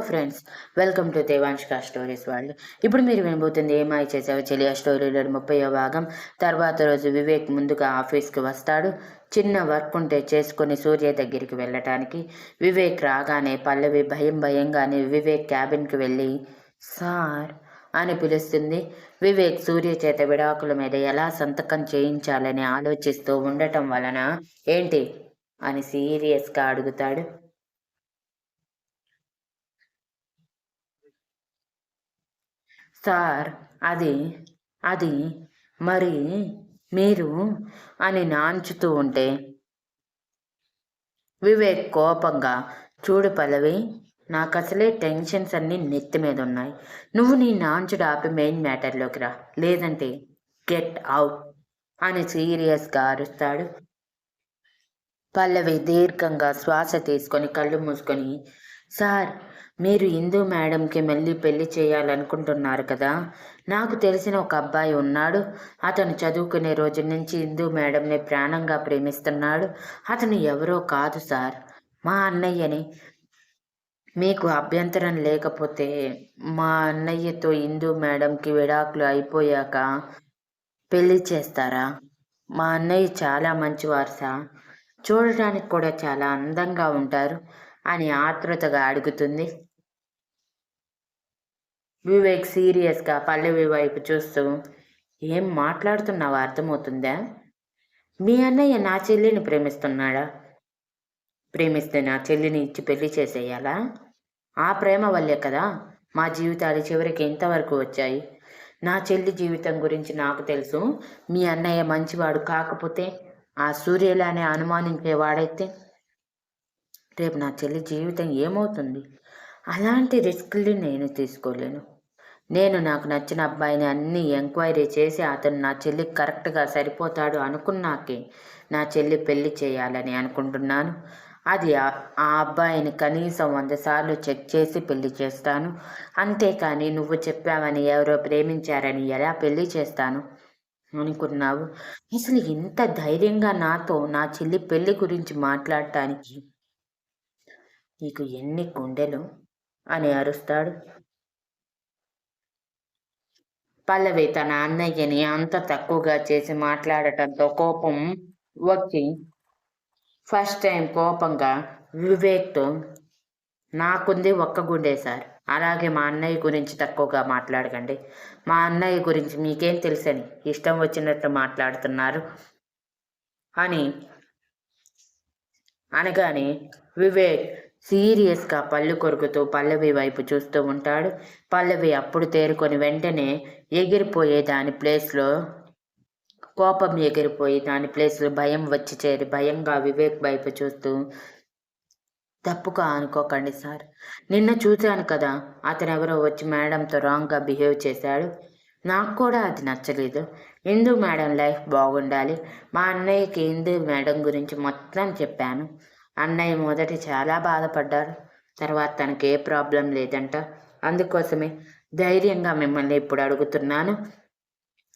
Friends welcome to దేవాంష్కా stories వాళ్ళు ఇప్పుడు మీరు వినబోతుంది ఏమాయి చేసావు చెలియా స్టోరీలో ముప్పై భాగం. తర్వాత రోజు వివేక్ ముందుగా ఆఫీస్కి వస్తాడు. చిన్న వర్క్ ఉంటే చేసుకుని సూర్య దగ్గరికి వెళ్ళటానికి. వివేక్ రాగానే పల్లవి భయం భయంగానే వివేక్ క్యాబిన్కి వెళ్ళి సార్ అని పిలుస్తుంది. వివేక్ సూర్య చేత విడాకుల మీద ఎలా సంతకం చేయించాలని ఆలోచిస్తూ ఉండటం వలన ఏంటి? అని సీరియస్గా అడుగుతాడు. సార్ అది అది మరి మీరు అని నాంచుతూ ఉంటే? వివేక్ కోపంగా చూడు పల్లవి నాకు అసలే టెన్షన్స్ అన్నీ నెత్తి మీద ఉన్నాయి. నువ్వు నీ నాంచుడు ఆపి మెయిన్ మ్యాటర్లోకి రా. లేదంటే గెట్ అవుట్ అని సీరియస్గా అరుస్తాడు. పల్లవి దీర్ఘంగా శ్వాస తీసుకొని కళ్ళు మూసుకొని సార్ మీరు హిందూ మేడంకి మళ్ళీ పెళ్ళి చేయాలనుకుంటున్నారు కదా? నాకు తెలిసిన ఒక అబ్బాయి ఉన్నాడు. అతను చదువుకునే రోజు నుంచి హిందూ మేడంని ప్రాణంగా ప్రేమిస్తున్నాడు. అతను ఎవరో కాదు సార్. మా అన్నయ్యని. మీకు అభ్యంతరం లేకపోతే మా అన్నయ్యతో హిందూ మేడంకి విడాకులు అయిపోయాక పెళ్ళి చేస్తారా? మా అన్నయ్య చాలా మంచివారు సార్. చూడటానికి కూడా చాలా అందంగా ఉంటారు అని ఆతృతగా అడుగుతుంది. వివేక్ సీరియస్గా పల్లవి వైపు చూస్తూ ఏం మాట్లాడుతున్నావో అర్థమవుతుందా? మీ అన్నయ్య నా చెల్లిని ప్రేమిస్తున్నాడా? ప్రేమిస్తే నా చెల్లిని ఇచ్చి పెళ్ళి చేసేయాలా? ఆ ప్రేమ వల్లే కదా మా జీవితాలు చివరికి ఎంతవరకు వచ్చాయి. నా చెల్లి జీవితం గురించి నాకు తెలుసు. మీ అన్నయ్య మంచివాడు కాకపోతే ఆ సూర్యలానే అనుమానించేవాడైతే రేపు నా చెల్లి జీవితం ఏమవుతుంది? అలాంటి రిస్క్ని నేను తీసుకోలేను. నేను నాకు నచ్చిన అబ్బాయిని అన్ని ఎంక్వైరీ చేసి అతను నా చెల్లికి కరెక్ట్గా సరిపోతాడు అనుకున్నాకే నా చెల్లి పెళ్ళి చేయాలని అనుకుంటున్నాను. అది ఆ అబ్బాయిని కనీసం వంద సార్లు చెక్ చేసి పెళ్ళి చేస్తాను. అంతేకాని నువ్వు చెప్పావని ఎవరో ప్రేమించారని ఎలా పెళ్ళి చేస్తాను అనుకున్నావు? అసలు ఇంత ధైర్యంగా నాతో నా చెల్లి పెళ్ళి గురించి మాట్లాడటానికి నీకు ఎన్ని గుండెలు? అని అరుస్తాడు. పల్లవి తన అన్నయ్యని అంత తక్కువగా చేసి మాట్లాడటంతో కోపం వచ్చి ఫస్ట్ టైం కోపంగా వివేక్తో నాకుంది ఒక్క గుండె సార్. అలాగే మా అన్నయ్య గురించి తక్కువగా మాట్లాడకండి. మా అన్నయ్య గురించి మీకేం తెలుసని ఇష్టం వచ్చినట్టు మాట్లాడుతున్నారు అని అనగానే వివేక్ సీరియస్గా పళ్ళు కొరుకుతూ పల్లవి వైపు చూస్తూ ఉంటాడు. పల్లవి అప్పుడు తేరుకొని వెంటనే ఎగిరిపోయే దాని ప్లేస్లో కోపం ఎగిరిపోయి దాని ప్లేస్లో భయం వచ్చి చేరి భయంగా వివేక్ వైపు చూస్తూ తప్పుగా అనుకోకండి సార్. నిన్న చూశాను కదా అతను ఎవరో వచ్చి మేడంతో రాంగ్గా బిహేవ్ చేశాడు. నాకు కూడా అది నచ్చలేదు. హిందూ మేడం లైఫ్ బాగుండాలి. మా అన్నయ్యకి హిందూ మేడం గురించి మొత్తం చెప్పాను. అన్నయ్య మొదట చాలా బాధపడ్డారు. తర్వాత తనకి ఏ ప్రాబ్లం లేదంట. అందుకోసమే ధైర్యంగా మిమ్మల్ని ఇప్పుడు అడుగుతున్నాను.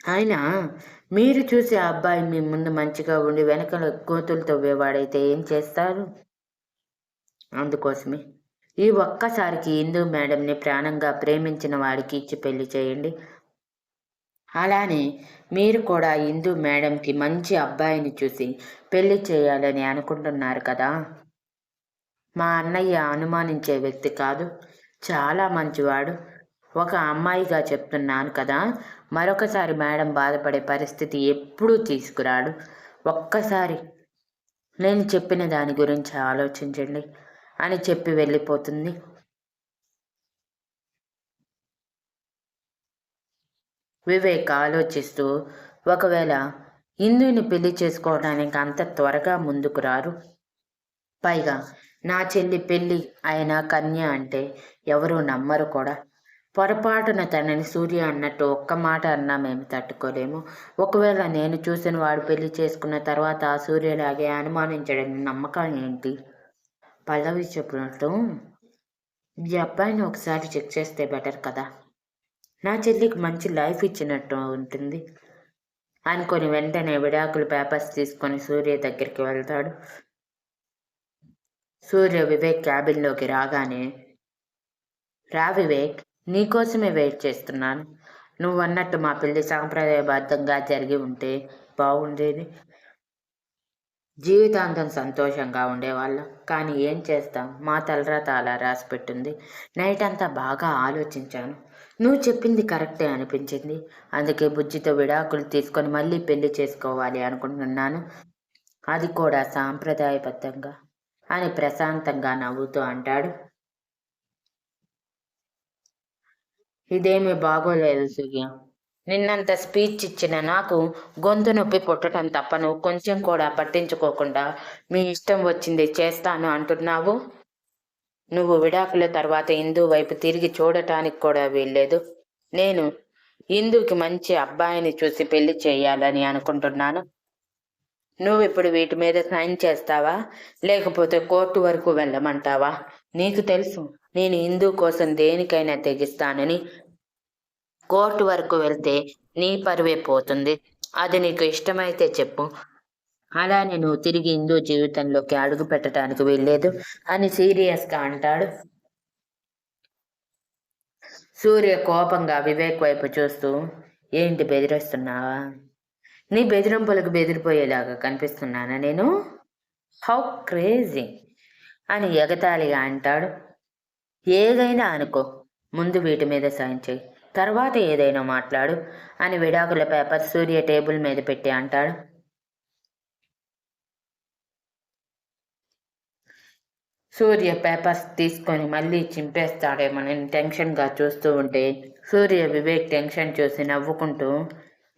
ఆయన మీరు చూసే ఆ అబ్బాయి మీ ముందు మంచిగా ఉండి వెనక కోతులు తవ్వేవాడైతే ఏం చేస్తారు? అందుకోసమే ఈ ఒక్కసారికి హిందూ మేడంని ప్రాణంగా ప్రేమించిన వాడికి ఇచ్చి పెళ్ళి చేయండి. అలానే మీరు కూడా హిందూ మేడంకి మంచి అబ్బాయిని చూసి పెళ్ళి చేయాలని అనుకుంటున్నారు కదా? మా అన్నయ్య అనుమానించే వ్యక్తి కాదు. చాలా మంచివాడు. ఒక అమ్మాయిగా చెప్తున్నాను కదా? మరొకసారి మేడం బాధపడే పరిస్థితి ఎప్పుడూ తీసుకురాడు. ఒక్కసారి నేను చెప్పిన దాని గురించి ఆలోచించండి అని చెప్పి వెళ్ళిపోతుంది. వివేక్ ఆలోచిస్తూ ఒకవేళ హిందుని పెళ్ళి చేసుకోవడానికి అంత త్వరగా ముందుకు రారు. పైగా నా చెల్లి పెళ్ళి అయిన కన్య అంటే ఎవరూ నమ్మరు కూడా. పొరపాటున తనని సూర్య అన్నట్టు ఒక్క మాట అన్నా మేము తట్టుకోలేము. ఒకవేళ నేను చూసిన వాడు పెళ్ళి చేసుకున్న తర్వాత ఆ సూర్యలాగే అనుమానించడం నమ్మకం ఏంటి? పల్లవి చెప్పినట్టు ఈ అబ్బాయిని ఒకసారి చెక్ చేస్తే బెటర్ కదా. నా చెల్లికి మంచి లైఫ్ ఇచ్చినట్టు ఉంటుంది. అనుకొని వెంటనే విడాకులు పేపర్స్ తీసుకొని సూర్య దగ్గరికి వెళ్తాడు. సూర్య వివేక్ క్యాబిన్లోకి రాగానే రా వివేక్ నీకోసమే వెయిట్ చేస్తున్నాను. నువ్వు అన్నట్టు మా పెళ్ళి సాంప్రదాయబద్ధంగా జరిగి ఉంటే బాగుండేది జీవితాంతం సంతోషంగా ఉండేవాళ్ళం. కానీ ఏం చేస్తాం? మా తలరా తాలా రాసి పెట్టింది నైట్ అంతా బాగా ఆలోచించాను. నువ్వు చెప్పింది కరెక్టే అనిపించింది. అందుకే బుజ్జితో విడాకులు తీసుకొని మళ్ళీ పెళ్ళి చేసుకోవాలి అనుకుంటున్నాను. అది కూడా సాంప్రదాయబద్ధంగా అని ప్రశాంతంగా నవ్వుతూ అంటాడు. ఇదేమీ బాగోలేదు సుగ్య నిన్నంత స్పీచ్ ఇచ్చిన నాకు గొంతు నొప్పి పుట్టడం తప్ప నువ్వు కొంచెం కూడా పట్టించుకోకుండా మీ ఇష్టం వచ్చింది చేస్తాను అంటున్నావు? నువ్వు విడాకుల తర్వాత హిందూ వైపు తిరిగి చూడటానికి కూడా వీల్లేదు. నేను హిందూకి మంచి అబ్బాయిని చూసి పెళ్ళి చేయాలని అనుకుంటున్నాను. నువ్వు ఇప్పుడు వీటి మీద సైన్ చేస్తావా? లేకపోతే కోర్టు వరకు వెళ్ళమంటావా? నీకు తెలుసు నేను హిందూ కోసం దేనికైనా తెగిస్తానని. కోర్టు వరకు వెళ్తే నీ పరువే పోతుంది. అది నీకు ఇష్టమైతే చెప్పు. అలా నేను తిరిగి హిందూ జీవితంలోకి అడుగు పెట్టడానికి వెళ్ళలేదు అని సీరియస్గా అంటాడు. సూర్య కోపంగా వివేక్ వైపు చూస్తూ ఏంటి బెదిరిస్తున్నావా? నీ బెదిరింపులకు బెదిరిపోయేలాగా కనిపిస్తున్నానా నేను? How crazy! అని ఎగతాళిగా అంటాడు. ఏదైనా అనుకో ముందు వీటి మీద సైన్ చేయి. తర్వాత ఏదైనా మాట్లాడు అని విడాకుల పేపర్ సూర్య టేబుల్ మీద పెట్టి అంటాడు. సూర్య పేపర్స్ తీసుకొని మళ్ళీ చింపేస్తాడేమోనని టెన్షన్గా చూస్తూ ఉంటే సూర్య వివేక్ టెన్షన్ చూసి నవ్వుకుంటూ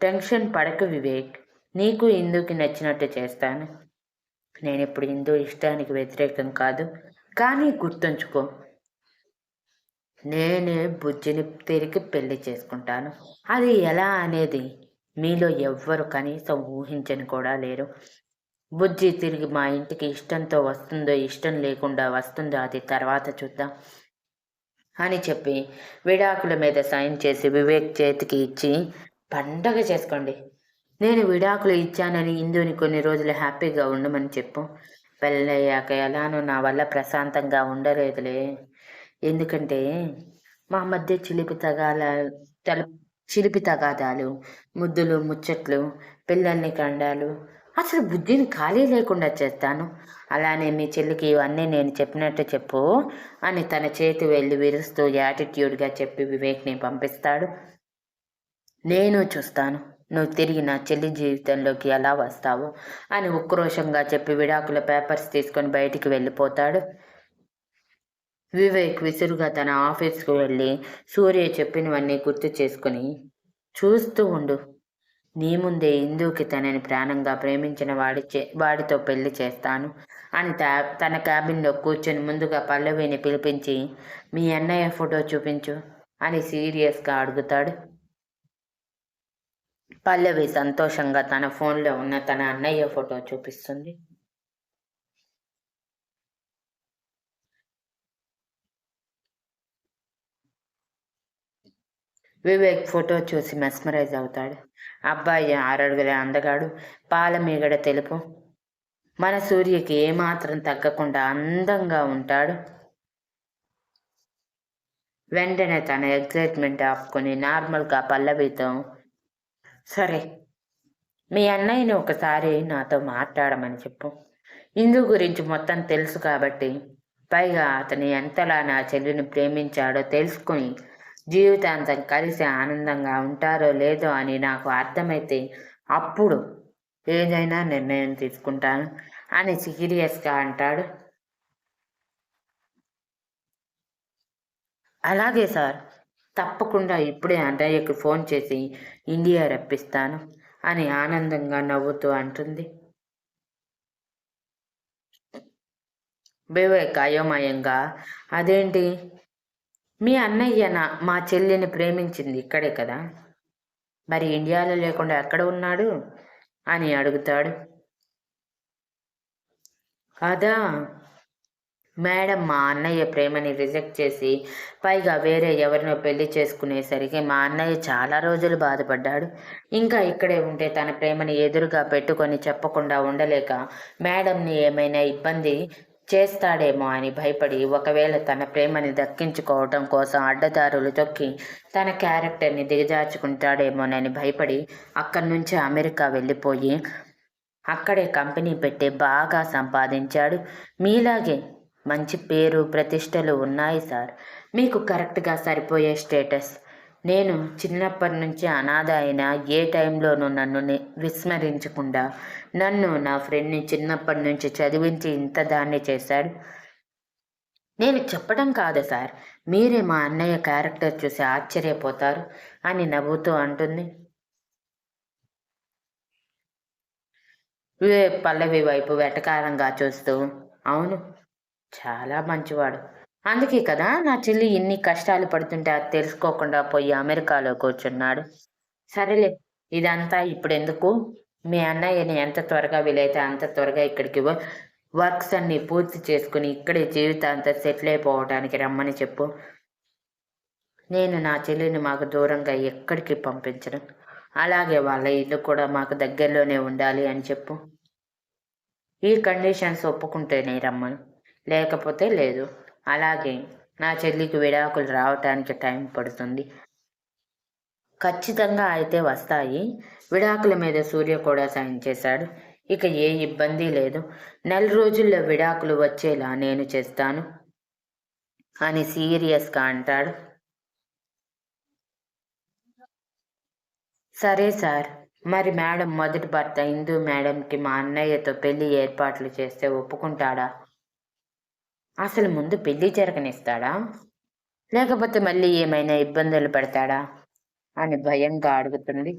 టెన్షన్ పడక వివేక్ నీకు ఇందుకి నచ్చినట్టు చేస్తాను. నేను ఇప్పుడు హిందూ ఇష్టానికి వ్యతిరేకం కాదు కానీ గుర్తుంచుకో నేనే బుజ్జిని తిరిగి పెళ్ళి చేసుకుంటాను. అది ఎలా అనేది మీలో ఎవ్వరు కనీసం ఊహించని కూడా లేరు. బుజ్జి తిరిగి మా ఇంటికి ఇష్టంతో వస్తుందో ఇష్టం లేకుండా వస్తుందో అది తర్వాత చూద్దాం అని చెప్పి విడాకుల మీద సైన్ చేసి వివేక్ చేతికి ఇచ్చి పండగ చేసుకోండి. నేను విడాకులు ఇచ్చానని ఇందుని కొన్ని రోజులు హ్యాపీగా ఉండమని చెప్పు. పెళ్ళయ్యాక ఎలానో నా వల్ల ప్రశాంతంగా ఉండలేదులే. ఎందుకంటే మా మధ్య చిలిపి తగాల తల చిలిపి తగాదాలు ముద్దులు ముచ్చట్లు పిల్లల్ని కండాలు అసలు బుద్ధిని ఖాళీ లేకుండా చేస్తాను. అలానే మీ చెల్లికి ఇవన్నీ నేను చెప్పినట్టు చెప్పు అని తన చేతి వెళ్ళి విరుస్తూ యాటిట్యూడ్గా చెప్పి వివేక్ని పంపిస్తాడు. నేను చూస్తాను. నువ్వు తిరిగి నా చెల్లి జీవితంలోకి ఎలా వస్తావు? అని ఉక్రోషంగా చెప్పి విడాకుల పేపర్స్ తీసుకొని బయటికి వెళ్ళిపోతాడు. వివేక్ విసురుగా తన ఆఫీస్కు వెళ్ళి సూర్య చెప్పినవన్నీ గుర్తు చేసుకుని చూస్తూ ఉండు. నీ ముందే ఇందుకి తనని ప్రాణంగా ప్రేమించిన వాడి చే వాడితో పెళ్ళి చేస్తాను. అని తన క్యాబిన్లో కూర్చొని ముందుగా పల్లవిని పిలిపించి మీ అన్నయ్య ఫోటో చూపించు అని సీరియస్గా అడుగుతాడు. పల్లవి సంతోషంగా తన ఫోన్లో ఉన్న తన అన్నయ్య ఫోటో చూపిస్తుంది. వివేక్ ఫోటో చూసి మెస్మరైజ్ అవుతాడు. అబ్బాయి ఆరడుగుల అందగాడు. పాల మీగడ తెలుపు. మన సూర్యకి ఏమాత్రం తగ్గకుండా అందంగా ఉంటాడు. వెంటనే తన ఎగ్జైట్మెంట్ ఆపుకొని నార్మల్గా పల్లవితో సరే మీ అన్నయ్యని ఒకసారి నాతో మాట్లాడమని చెప్పు. ఇందు గురించి మొత్తం తెలుసు కాబట్టి పైగా అతని ఎంతలా నా చెల్లిని ప్రేమించాడో తెలుసుకొని జీవితాంతం కలిసి ఆనందంగా ఉంటారో లేదో అని నాకు అర్థమైతే అప్పుడు ఏదైనా నిర్ణయం తీసుకుంటాను అని సీరియస్గా అంటాడు. అలాగే సార్ తప్పకుండా ఇప్పుడే అన్నయ్యకి ఫోన్ చేసి ఇండియా రప్పిస్తాను అని ఆనందంగా నవ్వుతూ అంటుంది. వివేక్ అయోమయంగా అదేంటి? మీ అన్నయ్యన మా చెల్లిని ప్రేమించింది ఇక్కడే కదా? మరి ఇండియాలో లేకుండా ఎక్కడ ఉన్నాడు? అని అడుగుతాడు. కాదా? మేడం మా అన్నయ్య ప్రేమని రిజెక్ట్ చేసి పైగా వేరే ఎవరినో పెళ్ళి చేసుకునేసరికి మా అన్నయ్య చాలా రోజులు బాధపడ్డాడు. ఇంకా ఇక్కడే ఉంటే తన ప్రేమని ఎదురుగా పెట్టుకొని చెప్పకుండా ఉండలేక మేడంని ఏమైనా ఇబ్బంది చేస్తాడేమో అని భయపడి ఒకవేళ తన ప్రేమని దక్కించుకోవటం కోసం అడ్డదారులు తొక్కి తన క్యారెక్టర్ని దిగజార్చుకుంటాడేమోనని భయపడి అక్కడి నుంచి అమెరికా వెళ్ళిపోయి అక్కడే కంపెనీ పెట్టి బాగా సంపాదించాడు. మీలాగే మంచి పేరు ప్రతిష్టలు ఉన్నాయి సార్. మీకు కరెక్ట్గా సరిపోయే స్టేటస్. నేను చిన్నప్పటి నుంచి అనాథ అయినా ఏ టైంలోనూ నన్ను విస్మరించకుండా నన్ను నా ఫ్రెండ్ని చిన్నప్పటి నుంచి చదివించి ఇంత దాన్ని చేశాడు? నేను చెప్పడం కాదు సార్. మీరే మా అన్నయ్య క్యారెక్టర్ చూసి ఆశ్చర్యపోతారు అని నవ్వుతూ అంటుంది. పల్లవి వైపు వెటకారంగా చూస్తూ అవును చాలా మంచివాడు. అందుకే కదా నా చెల్లి ఇన్ని కష్టాలు పడుతుంటే అది తెలుసుకోకుండా పోయి అమెరికాలో కూర్చున్నాడు. సరేలే ఇదంతా ఇప్పుడు ఎందుకు మీ అన్నయ్యని ఎంత త్వరగా వీలైతే అంత త్వరగా ఇక్కడికి వర్క్స్ అన్ని పూర్తి చేసుకుని ఇక్కడే జీవితాంతా సెటిల్ అయిపోవడానికి రమ్మని చెప్పు. నేను నా చెల్లిని మాకు దూరంగా ఎక్కడికి పంపించను. అలాగే వాళ్ళ ఇల్లు కూడా మాకు దగ్గరలోనే ఉండాలి అని చెప్పు. ఈ కండిషన్స్ ఒప్పుకుంటేనే రమ్మను. లేకపోతే లేదు. అలాగే నా చెల్లికి విడాకులు రావటానికి టైం పడుతుంది. ఖచ్చితంగా అయితే వస్తాయి. విడాకుల మీద సూర్య కూడా సైన్ చేశాడు. ఇక ఏ ఇబ్బంది లేదు. నెల రోజుల్లో విడాకులు వచ్చేలా నేను చేస్తాను అని సీరియస్గా అంటాడు. సరే సార్. మరి మేడం మొదటి భర్త హిందూ మేడంకి మా అన్నయ్యతో పెళ్ళి ఏర్పాట్లు చేస్తే ఒప్పుకుంటాడా? అసలు ముందు పెళ్ళి జరగనిస్తాడా? లేకపోతే మళ్ళీ ఏమైనా ఇబ్బందులు పెడతాడా? అని భయంగా అడుగుతుంది.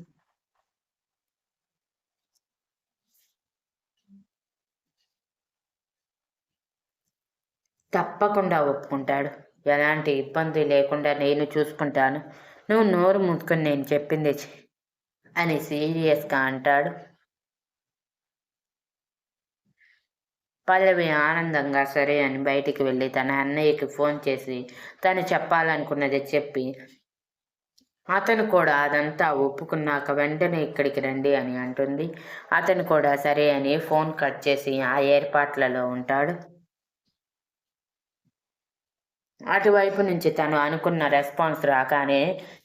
తప్పకుండా ఒప్పుకుంటాడు. ఎలాంటి ఇబ్బంది లేకుండా నేను చూసుకుంటాను. నువ్వు నోరు మూసుకొని నేను చెప్పింది అని సీరియస్గా అంటాడు. పల్లవి ఆనందంగా సరే అని బయటికి వెళ్ళి తన అన్నయ్యకి ఫోన్ చేసి తను చెప్పాలనుకున్నది చెప్పి అతను కూడా అదంతా ఒప్పుకున్నాక వెంటనే ఇక్కడికి రండి అని అంటుంది. అతను కూడా సరే అని ఫోన్ కట్ చేసి ఆ ఏర్పాట్లలో ఉంటాడు. అటువైపు నుంచి తను అనుకున్న రెస్పాన్స్ రాగానే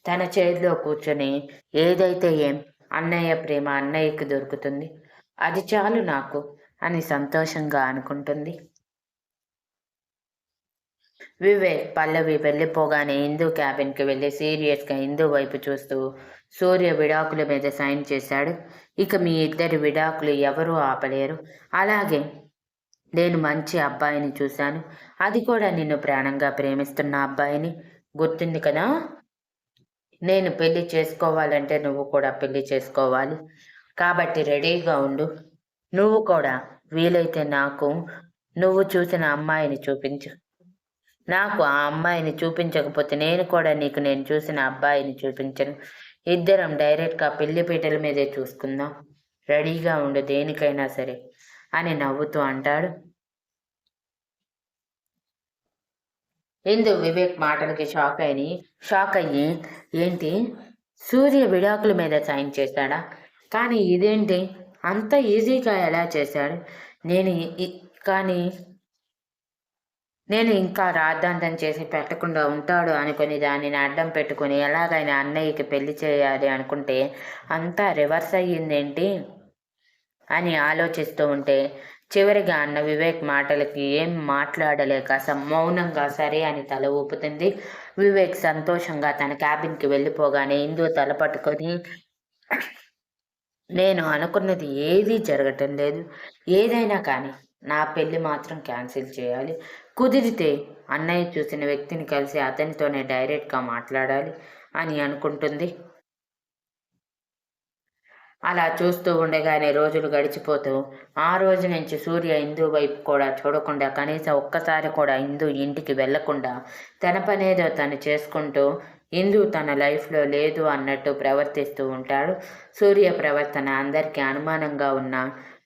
తన చేతిలో కూర్చొని ఏదైతే ఏం అన్నయ్య ప్రేమ అన్నయ్యకి దొరుకుతుంది. అది చాలు నాకు అని సంతోషంగా అనుకుంటుంది. వివేక్ పల్లవి వెళ్ళిపోగానే హిందూ క్యాబిన్కి వెళ్ళి సీరియస్గా హిందూ వైపు చూస్తూ సూర్య విడాకుల మీద సైన్ చేశాడు. ఇక మీ ఇద్దరి విడాకులు ఎవరూ ఆపలేరు. అలాగే నేను మంచి అబ్బాయిని చూశాను. అది కూడా నిన్ను ప్రాణంగా ప్రేమిస్తున్న అబ్బాయిని. గుర్తుంది కదా? నేను పెళ్ళి చేసుకోవాలంటే నువ్వు కూడా పెళ్ళి చేసుకోవాలి. కాబట్టి రెడీగా ఉండు. నువ్వు కూడా వీలైతే నాకు నువ్వు చూసిన అమ్మాయిని చూపించు. నాకు ఆ అమ్మాయిని చూపించకపోతే నేను కూడా నీకు నేను చూసిన అబ్బాయిని చూపించను. ఇద్దరం డైరెక్ట్గా పెళ్ళి పీటల మీదే చూసుకుందాం. రెడీగా ఉండు దేనికైనా సరే అని నవ్వుతూ అంటాడు. ఇందు వివేక్ మాటలకి షాక్ అయ్యి షాక్ అయ్యి ఏంటి? సూర్య విడాకుల మీద సైన్ చేశాడా? కానీ ఇదేంటి? అంత ఈజీగా ఎలా చేశాడు? నేను కానీ నేను ఇంకా రాద్ధాంతం చేసి పెట్టకుండా ఉంటాడు అనుకుని దానిని అడ్డం పెట్టుకుని ఎలాగైనా అన్నయ్యకి పెళ్ళి చేయాలి అనుకుంటే అంతా రివర్స్ అయ్యిందేంటి? అని ఆలోచిస్తూ ఉంటే చివరిగా అన్న వివేక్ మాటలకి ఏం మాట్లాడలేక మౌనంగా సరే అని తల ఊపుతుంది. వివేక్ సంతోషంగా తన క్యాబిన్కి వెళ్ళిపోగానే ఇందు తల పట్టుకొని నేను అనుకున్నది ఏదీ జరగటం లేదు. ఏదైనా కానీ నా పెళ్ళి మాత్రం క్యాన్సిల్ చేయాలి. కుదిరితే అన్నయ్య చూసిన వ్యక్తిని కలిసి అతనితోనే డైరెక్ట్గా మాట్లాడాలి అని అనుకుంటుంది. అలా చూస్తూ ఉండగానే రోజులు గడిచిపోతూ ఆ రోజు నుంచి సూర్య హిందూ వైపు కూడా చూడకుండా కనీసం ఒక్కసారి కూడా హిందూ ఇంటికి వెళ్ళకుండా తన పనేదో తను చేసుకుంటూ ఇందు తన లైఫ్లో లేదు అన్నట్టు ప్రవర్తిస్తూ ఉంటాడు. సూర్య ప్రవర్తన అందరికీ అనుమానంగా ఉన్న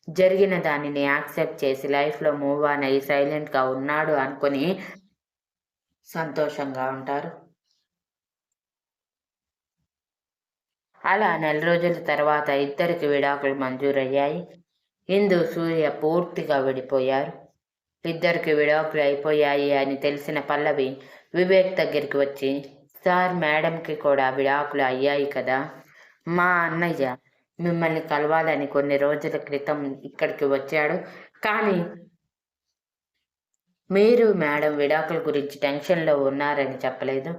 జరిగిన దానిని యాక్సెప్ట్ చేసి లైఫ్లో మూవ్ ఆన్ అయ్యి సైలెంట్గా ఉన్నాడు అనుకుని సంతోషంగా ఉంటారు. అలా నెల రోజుల తర్వాత ఇద్దరికి విడాకులు మంజూరయ్యాయి. ఇందు సూర్య పూర్తిగా విడిపోయారు. ఇద్దరికి విడాకులు అయిపోయాయి అని తెలిసిన పల్లవి వివేక్ దగ్గరికి వచ్చి సార్ మేడంకి కూడా విడాకులు అయ్యాయి కదా మా అన్నయ్య మిమ్మల్ని కలవాలని కొన్ని రోజుల క్రితం ఇక్కడికి వచ్చాడు. కానీ మీరు మేడం విడాకుల గురించి టెన్షన్లో ఉన్నారని చెప్పలేదు.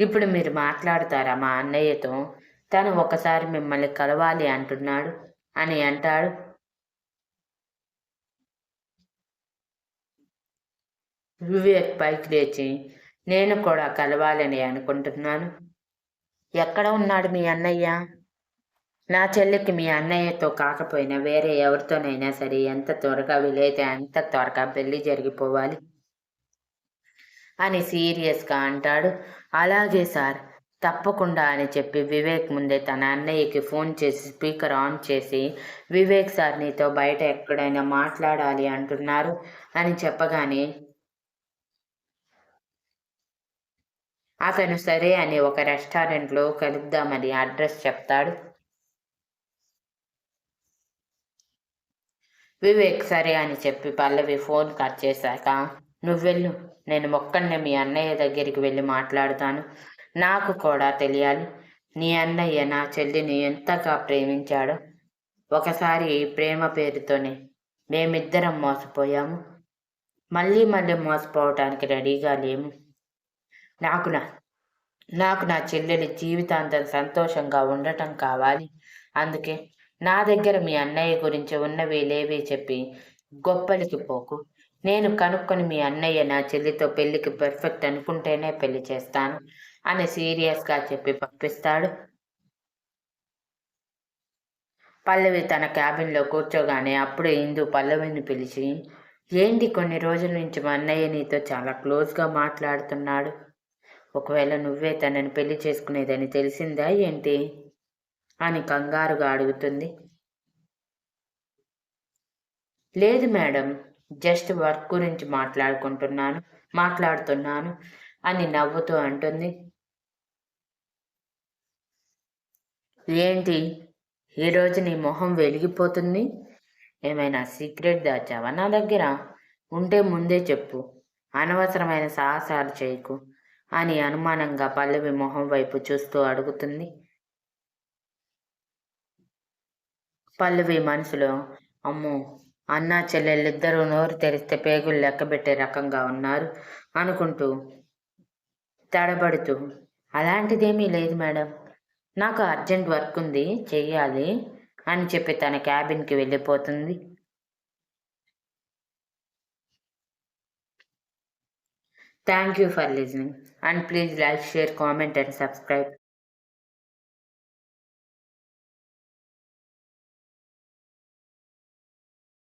ఇప్పుడు మీరు మాట్లాడతారా మా అన్నయ్యతో? తను ఒకసారి మిమ్మల్ని కలవాలి అంటున్నాడు అని అంటాడు. వివేక్ పైకి లేచి నేను కూడా కలవాలని అనుకుంటున్నాను. ఎక్కడ ఉన్నాడు మీ అన్నయ్య? నా చెల్లికి మీ అన్నయ్యతో కాకపోయినా వేరే ఎవరితోనైనా సరే ఎంత త్వరగా వీలైతే అంత త్వరగా పెళ్ళి జరిగిపోవాలి అని సీరియస్గా అంటాడు. అలాగే సార్ తప్పకుండా అని చెప్పి వివేక్ ముందే తన అన్నయ్యకి ఫోన్ చేసి స్పీకర్ ఆన్ చేసి వివేక్ సార్ నీతో బయట ఎక్కడైనా మాట్లాడాలి అంటున్నారు అని చెప్పగానే అతను సరే అని ఒక రెస్టారెంట్లో కలుద్దామని అడ్రస్ చెప్తాడు. వివేక్ సరే అని చెప్పి పల్లవి ఫోన్ కట్ చేశాక నువ్వు వెళ్ళు నేను మొక్కనే మీ అన్నయ్య దగ్గరికి వెళ్ళి మాట్లాడుతాను. నాకు కూడా తెలియాలి నీ అన్నయ్య నా చెల్లిని ఎంతగా ప్రేమించాడో. ఒకసారి ప్రేమ పేరుతోనే మేమిద్దరం మోసపోయాము. మళ్ళీ మళ్ళీ మోసపోవటానికి రెడీగా లేము. నాకు నా నాకు నా చెల్లెలి జీవితాంతం సంతోషంగా ఉండటం కావాలి. అందుకే నా దగ్గర మీ అన్నయ్య గురించి ఉన్నవి లేవి చెప్పి గొప్పలికి పోకు. నేను కనుక్కొని మీ అన్నయ్య నా చెల్లితో పెళ్ళికి పర్ఫెక్ట్ అనుకుంటేనే పెళ్ళి చేస్తాను అని సీరియస్గా చెప్పి పంపిస్తాడు. పల్లవి తన క్యాబిన్లో కూర్చోగానే అప్పుడే ఇందు పల్లవిని పిలిచి ఏంటి కొన్ని రోజుల నుంచి మా అన్నయ్య నీతో చాలా క్లోజ్గా మాట్లాడుతున్నాడు. ఒకవేళ నువ్వే తనని పెళ్ళి చేసుకునేదని తెలిసిందా ఏంటి? అని కంగారుగా అడుగుతుంది. లేదు మేడం జస్ట్ వర్క్ గురించి మాట్లాడుకుంటున్నాను మాట్లాడుతున్నాను అని నవ్వుతూ అంటుంది. ఏంటి? ఈరోజు నీ మొహం వెలిగిపోతుంది? ఏమైనా సీక్రెట్ దాచావా నా దగ్గర? ఉంటే ముందే చెప్పు. అనవసరమైన సాహసాలు చేయకు అని అనుమానంగా పల్లవి మొహం వైపు చూస్తూ అడుగుతుంది. పల్లవి మనసులో అమ్మో అన్నా చెల్లెళ్ళిద్దరూ నోరు తెరిస్తే పేగులు లెక్కబెట్టే రకంగా ఉన్నారు అనుకుంటూ తడబడుతూ. అలాంటిదేమీ లేదు మేడం. నాకు అర్జెంట్ వర్క్ ఉంది చెయ్యాలి అని చెప్పి తన క్యాబిన్కి వెళ్ళిపోతుంది. Thank you for listening and please like share comment and subscribe.